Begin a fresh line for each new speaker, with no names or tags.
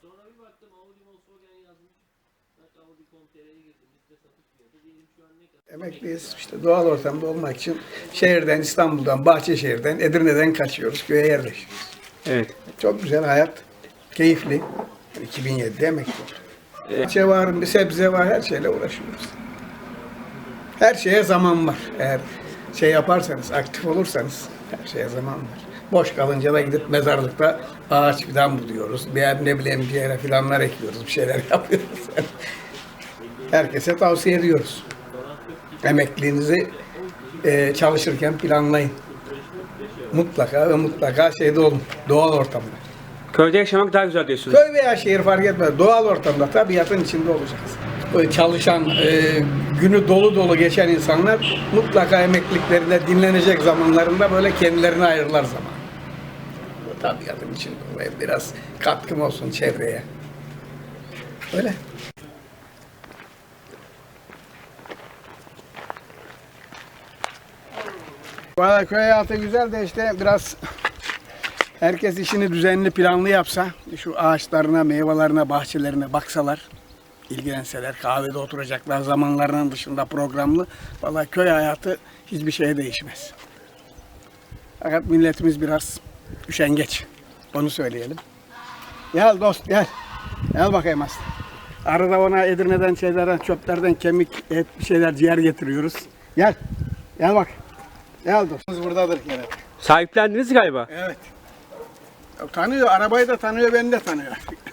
Sonra bir baktım Audi Volkswagen yazmış. Bak Audi.com.tr'ye girdim. Liste satış fiyatı. Diyelim şu an ne kadar?
Emekliyiz. İşte doğal ortamda olmak için şehirden, İstanbul'dan, Bahçeşehir'den, Edirne'den kaçıyoruz. Köye yerleşiyoruz.
Evet.
Çok güzel hayat. Keyifli. 2007'de emekli oldum. Bahçe var, bir sebze var, her şeyle uğraşıyoruz. Her şeye zaman var. Eğer şey yaparsanız, aktif olursanız her şeye zaman var. Boş kalınca da gidip mezarlıkta ağaç fidan buluyoruz. Bir ne bileyim bir yere fidanlar ekliyoruz, bir şeyler yapıyoruz. Herkese tavsiye ediyoruz. Emekliliğinizi e, çalışırken planlayın. Mutlaka ve mutlaka şeyde olun, doğal ortamda.
Köyde yaşamak daha güzel diyorsunuz.
Köy veya şehir fark etmez. Doğal ortamda tabiatın içinde olacaksın. Çalışan, e, günü dolu dolu geçen insanlar mutlaka emekliliklerinde dinlenecek zamanlarında böyle kendilerine ayırırlar zaman. Bu Tabiatın olayım. Biraz katkım olsun çevreye. Öyle. Valla köy hayatı güzel de işte biraz herkes işini düzenli planlı yapsa, şu ağaçlarına, meyvelerine, bahçelerine baksalar, ilgilenseler, kahvede oturacaklar zamanlarının dışında programlı, valla köy hayatı hiçbir şeye değişmez. Fakat milletimiz biraz üşengeç. Onu söyleyelim. Gel dost gel. Gel bakayım aslan. Arada ona Edirne'den şeylerden, çöplerden kemik, et bir şeyler ciğer getiriyoruz. Gel. Gel bak. Gel dostumuz buradadır gene.
Sahiplendiniz galiba.
Evet. Tanıyor, arabayı da tanıyor, beni de tanıyor.